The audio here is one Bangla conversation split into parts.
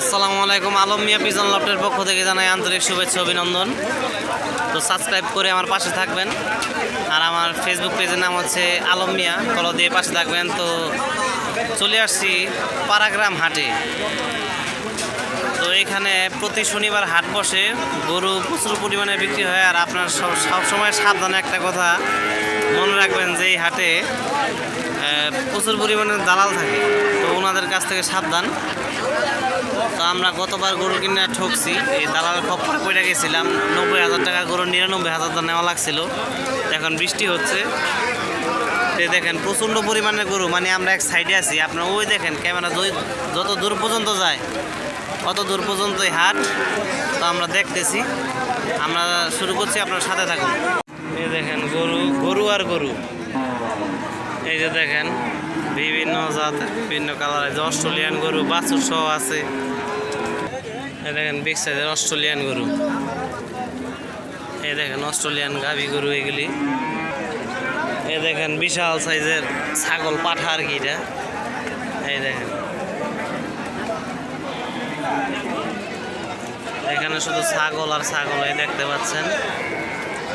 আসসালামু আলাইকুম। আলম মিয়া পিজন লফটের পক্ষ থেকে জানাই আন্তরিক শুভেচ্ছা, অভিনন্দন। তো সাবস্ক্রাইব করে আমার পাশে থাকবেন। আর আমার ফেসবুক পেজের নাম হচ্ছে আলম মিয়া। কল দিয়ে পাশে থাকবেন। তো চলে আসছি পারাগ্রাম হাটে। তো এখানে প্রতি শনিবার হাট বসে। গরু প্রচুর পরিমাণে বিক্রি হয়। আর আপনার সব সবসময় সাবধানে একটা কথা মনে রাখবেন যে এই হাটে প্রচুর পরিমাণে দালাল থাকে। তো ওনাদের কাছ থেকে সাবধান। তো আমরা গতবার গরু কিনে ঠকছি। এই দালালের খপ্পরে পড়ে গেছিলাম। নব্বই হাজার টাকা গরু নিরানব্বই হাজার টাকা নেওয়া লাগছিল। এখন বৃষ্টি হচ্ছে। তো দেখেন, প্রচণ্ড পরিমাণে গরু। মানে আমরা এক সাইডে আছি। আপনার ওই দেখেন, ক্যামেরা যত দূর পর্যন্ত যায়, অত দূর পর্যন্তই হাট। তো আমরা দেখতেছি। আমরা শুরু করছি, আপনার সাথে থাকুন। এই দেখেন, গরু গরু আর গরু। এই যে দেখেন, বিভিন্ন জাত বিভিন্ন কালারের যে অস্ট্রেলিয়ান গরু বাছুর সহ আছে। দেখেন বিগ সাইজের অস্ট্রেলিয়ান গরু। এই দেখেন অস্ট্রেলিয়ান গাভী গরু এগুলি। এই দেখেন বিশাল সাইজের ছাগল পাঠা আর কি এটা এই দেখেন। এখানে শুধু ছাগল আর ছাগল এই দেখতে পাচ্ছেন।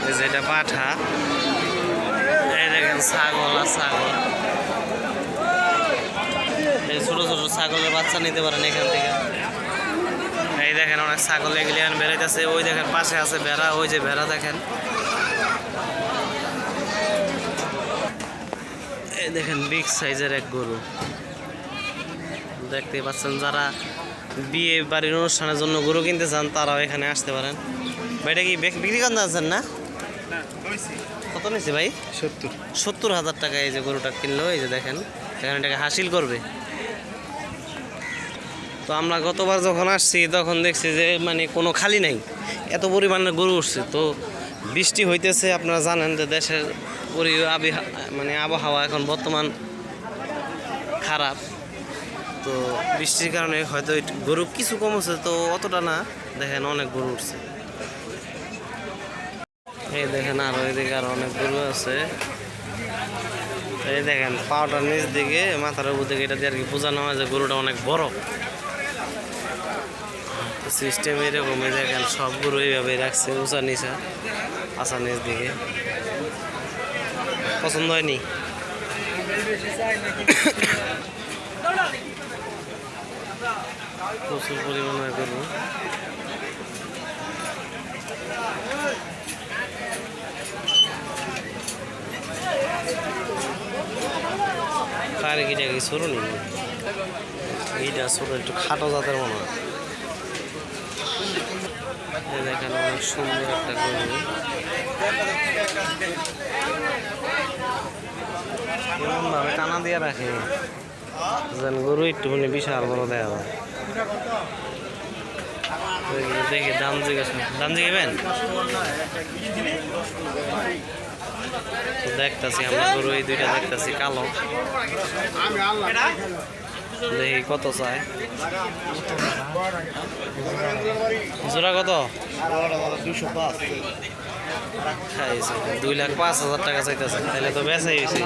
এই যে এটা পাঠা। এই দেখেন ছাগল আর ছাগল। এই ছোট ছোট ছাগলের বাচ্চা নিতে পারেন এখান থেকে। এই দেখেন অনেক ছাগল এগুলি এখন বেড়াইতেছে। ওই দেখেন পাশে আছে ভেড়া ওই যে ভেড়া দেখেন। এই দেখেন বিগ সাইজের এক গরু। দেখতে পাচ্ছেন যারা বিয়ে বাড়ির অনুষ্ঠানের জন্য গরু কিনতে চান তারাও এখানে আসতে পারেন। ভাইটা কি বিক- বিক্রি করতে আছেন না? কত নিয়েছে ভাই? সত্তর। সত্তর হাজার টাকা এই যে গরুটা কিনলো এই যে দেখেন। এখানে এটাকে হাসিল করবে। তো আমরা গতবার যখন আসছি, তখন দেখছি যে মানে কোনো খালি নাই। এত পরিমাণে গরু উঠছে। তো বৃষ্টি হইতেছে, আপনারা জানেন যে দেশের পরি মানে আবহাওয়া এখন বর্তমান খারাপ। তো বৃষ্টির কারণে হয়তো গরু কিছু কমছে তো অতটা না। দেখেন অনেক গরু উঠছে। এই দেখেন আরও এদিকে আরও অনেক গরু আছে। এই দেখেন পাওয়াটার নিচ দিকে, মাথার উপর দিকে এটা দিয়ে আর কি বোঝানো হয় যে গরুটা অনেক বড়। সিস্টেম এরকমই দেখেন সব গরু এইভাবে রাখছে উঁচা নিচা, আসার নিচ দিকে। পছন্দ হয়নি? প্রচুর পরিমাণে গরু কার গিটা কি ছোট নি এইটা ছোট, একটু খাটো জাতের মনে হয়। দেখেন অনেক সুন্দর একটা গরু। এমন ভাবে টানা দিয়ে রাখে। যেন গরু একটুখানি বিশাল বড় দেখা যায়। দেখি- দাম জিজ্ঞাসা দাম জিজ্ঞাবেন দেখতাছি আমরা গরু এই দুইটা দেখতাছি কালো। দেখি কত চায় কত? দুই লাখ পাঁচ হাজার টাকা চাইতেছে, তাহলে তো বেচাই হয়েছে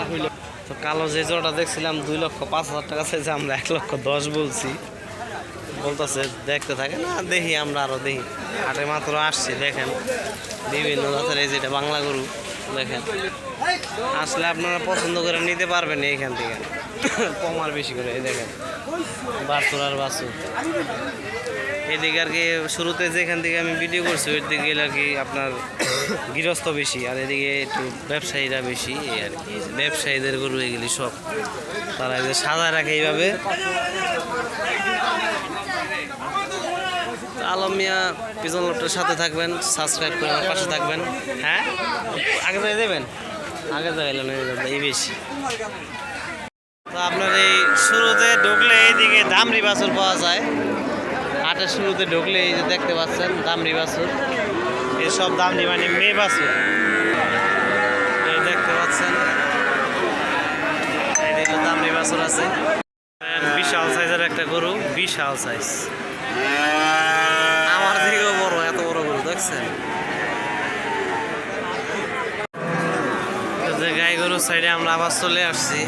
তো কালো যে জোড়াটা দেখছিলাম, দুই লক্ষ পাঁচ হাজার টাকা চাইছে, আমরা এক লক্ষ দশ বলছি। বলতেছে, দেখতে থাকে না, দেখি আমরা আরও দেখি। হাটে মাত্র আসছি, দেখেন। বিভিন্ন জাতের এই যেটা বাংলা গরু, দেখেন। আসলে আপনারা পছন্দ করে নিতে পারবেন এইখান থেকে। কম আর বেশি করে, এই দেখেন। বাছুর আর বাছুর। এদিকে আর কি শুরুতে যেখান থেকে আমি ভিডিও করছি ওই দিকে গেলে আর কি আপনার গৃহস্থ বেশি, আর এদিকে একটু ব্যবসায়ীরা বেশি, এই আর কি। ব্যবসায়ীদের গরু এগুলি সব তারা যে সাজায় রাখে এইভাবে। আলম মিয়া পিজন লোকটার সাথে থাকবেন সাবস্ক্রাইব করে আমার পাশে থাকবেন। হ্যাঁ? আগে যাই দেবেন? আগে যাইলেন এই বেশি। আপনার এই শুরুতে ঢুকলে এইদিকে দামরি বাছুর পাওয়া যায়। হাটের শুরুতে ঢুকলে এই যে দেখতে পাচ্ছেন দামরি বাছুর। এই সব দামরি মানে মেয়ে বাছুর। এই দেখতে পাচ্ছেন। দামরি বাছুর আছে। বিশাল সাইজের একটা গরু, বিশাল সাইজ। আমার থেকেও বড়, এত বড় গরু, দেখছেন? গাই গরুর সাইডে আমরা আবার চলে আসছি।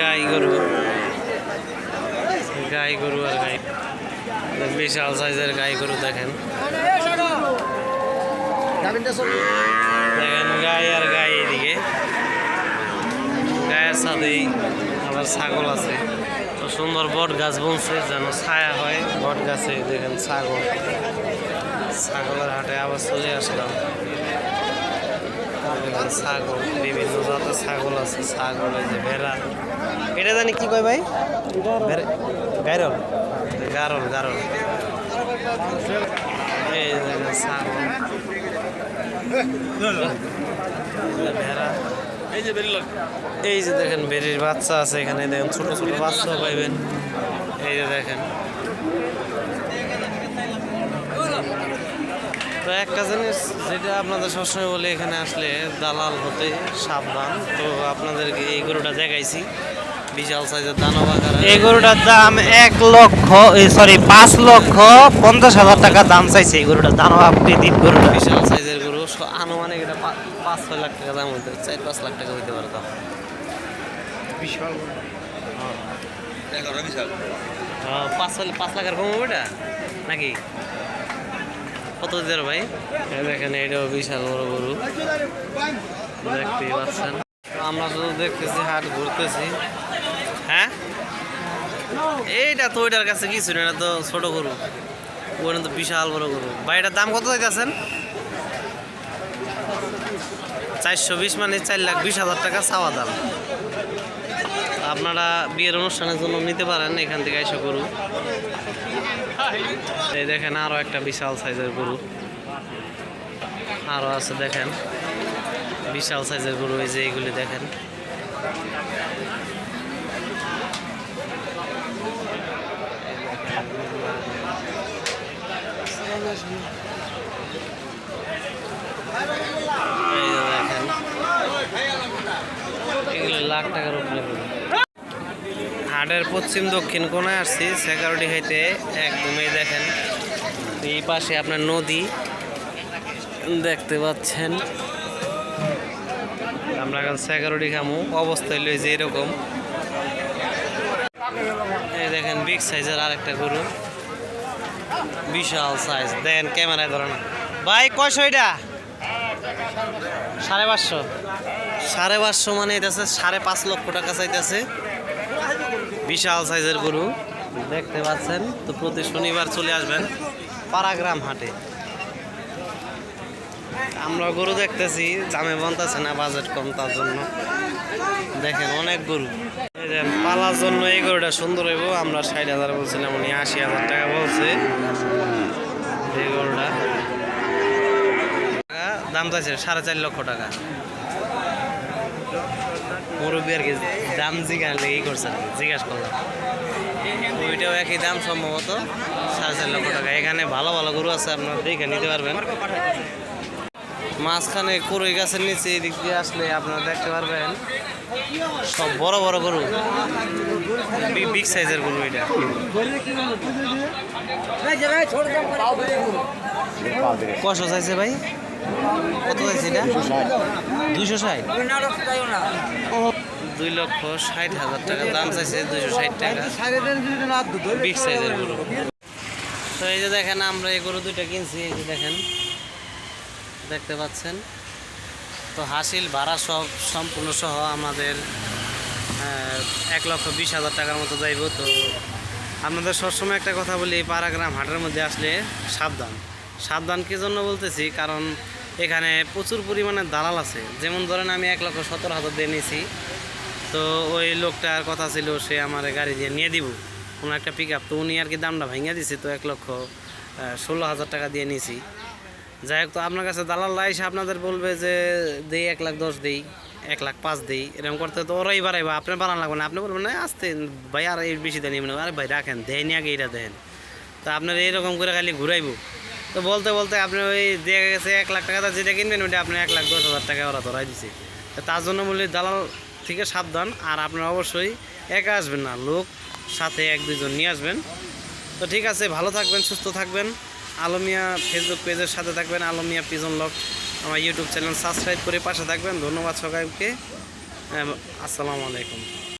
গাই গরু। গাই গরু আর গাই। বিশাল সাইজের গাই গরু দেখেন। দেখেন গাই আর গাই এদিকে। গায়ের সাথেই আবার ছাগল আছে। তো সুন্দর বট গাছ বলছে যেন ছায়া হয়। বট গাছে দেখেন ছাগল। ছাগলের হাটে আবার চলে আসলাম। ছাগল, বিভিন্ন জাতের ছাগল আছে, ছাগল যে ভেড়া। এটা জানি কি কয় ভাই? ভেড়া- গারল গারল। এই ছাগল। ভেড়া। এই যে দেখেন বেরির বাচ্চা আছে এখানে, দেখেন ছোট ছোট বাচ্চা পাইবেন। এই যে দেখেন। তো একটা জিনিস যেটা আপনাদের সবসময় বলে এখানে আসলে দালাল হতে সাবধান। তো আপনাদেরকে এই গরুটা দেখাইছি। বিশাল সাইজের দানব এই গরুটার দাম এক লক্ষ সরি পাঁচ লক্ষ পঞ্চাশ হাজার টাকা দাম চাইছে এই গরুটার দাম আকৃতির গরুটা। বিশাল সাইজের গরু আনুমানিক এটা পাঁচ ছয় লাখ টাকা দাম হইতে চার পাঁচ লাখ টাকা হইতে পারে দাম। বিশাল হ্যাঁ, পাঁচ ছয় পাঁচ লাখের কম হবে এটা? নাকি? কত দিতে ভাই? দেখেন এটাও বিশাল বড় গরু। দেখতেই পাচ্ছেন। আমরা শুধু দেখতেছি হাট ঘুরতেছি। হ্যাঁ? এইটা তো ওইটার কাছে কিছু না এটা তো ছোট গরু। ওখানে তো বিশাল বড় গরু। ভাই এটার দাম কত চাইতেছেন চারশো বিশ মানে চার লাখ বিশ হাজার টাকা চাওয়া দাম। আপনারা বিয়ের অনুষ্ঠানের জন্য নিতে পারেন এখান থেকে এসে গরু। এই দেখেন আরও একটা বিশাল সাইজের গরু। আরও আছে, দেখেন। বিশাল সাইজের গরু, এই যে এইগুলি দেখেন। দেখেন লাখ টাকার উপরে হাটের পশ্চিম দক্ষিণ কোণায় আসছি সিকিউরিটি হইতে একদমই দেখেন। এই পাশে আপনার নদী দেখতে পাচ্ছেন। আমরা এখন সিকিউরিটি খামু অবস্থা হইল যে এরকম। এই দেখেন বিগ সাইজের আরেকটা গরু। বিশাল সাইজ দেখেন ক্যামেরায় ধরে না। ভাই, কয়শো সাড়ে পাঁচশো। সাড়ে পাঁচশো মানে এটা সাড়ে পাঁচ লক্ষ টাকা চাইতেছে। বিশাল সাইজের গরু। দেখতে পাচ্ছেন, তো প্রতি শনিবার চলে আসবেন পাড়াগ্রাম হাটে। আমরা গরু দেখতেছি, দামে বনতেছে না, বাজেট কম তার জন্য। দেখেন অনেক গরু। পালার জন্য এই গরুটা সুন্দর হইব, আমরা ষাট হাজার বলছিলাম উনি আশি হাজার টাকা বলছে। এই গরুটা। দাম চাইছে সাড়ে চার লক্ষ টাকা। মুরব্বী আর কি, দাম জিজ্ঞাসা লেগেই করছে। আর জিজ্ঞাসা করলাম। ওইটাও একই দাম সম্ভবত, সাড়ে চার লক্ষ টাকা। এখানে ভালো ভালো গরু আছে, আপনারা দেখে নিতে পারবেন। মাঝখানে কুড়ি গাছের নিচে, এদিক দিয়ে আসলে আপনারা দেখতে পারবেন, সব বড় বড় গরু। বিগ সাইজের গরু এটা। কশো চাইছে ভাই? কত চাইছে এটা? দুইশো ষাট? দুই লক্ষ ষাট হাজার টাকা। দাম চাইছে দুইশো ষাট টাকা। তো এই যে দেখেন, আমরা এই গরু দুইটা কিনছি, এই যে দেখেন, দেখতে পাচ্ছেন। তো হাসিল, ভাড়া সব সম্পূর্ণ সহ আমাদের এক লক্ষ বিশ হাজার টাকার মতো যাইব। তো আপনাদের সবসময় একটা কথা বলি পাড়াগ্রাম হাটের মধ্যে আসলে সাবধান। সাবধান কি জন্য বলতেছি? কারণ এখানে প্রচুর পরিমাণে দালাল আছে। যেমন ধরেন আমি এক লক্ষ সতেরো হাজার দিয়ে নিয়েছি তো ওই লোকটার কথা ছিল, সে আমার গাড়ি দিয়ে নিয়ে দিব। কোনো একটা পিক আপ তো উনি আর কি দামটা ভেঙে দিছে, তো এক লক্ষ ষোলো হাজার টাকা দিয়ে নিয়েছি যাই হোক, তো আপনার কাছে দালাল এসে আপনাদের বলবে যে, দেই, এক লাখ দশ দিই, এক লাখ পাঁচ দিই। এরকম করতে তো ওরাই বাড়াইবা। আপনার বাড়ান লাগবে না। আপনি বলবেন না আসতে, ভাই, আর এই বেশি দেন আরে ভাই, রাখেন দেয়নি আগে এটা দেন। তা আপনার এইরকম করে খালি ঘুরাইবো। তো বলতে বলতে আপনি ওই দিয়ে গেছে এক লাখ টাকা যেটা কিনবেন ওইটা আপনি এক লাখ দশ হাজার টাকা ওরা ধরাই দিছে। তার জন্য বলি দালাল থেকে সাবধান আর আপনার অবশ্যই একা আসবেন না লোক সাথে এক দুজন নিয়ে আসবেন। তো ঠিক আছে ভালো থাকবেন সুস্থ থাকবেন। আলমিয়া ফেসবুক পেজের সাথে থাকবেন আলমিয়া পিজন লক আমার ইউটিউব চ্যানেল সাবস্ক্রাইব করে পাশে থাকবেন। ধন্যবাদ আহ, আসসালামু আলাইকুম।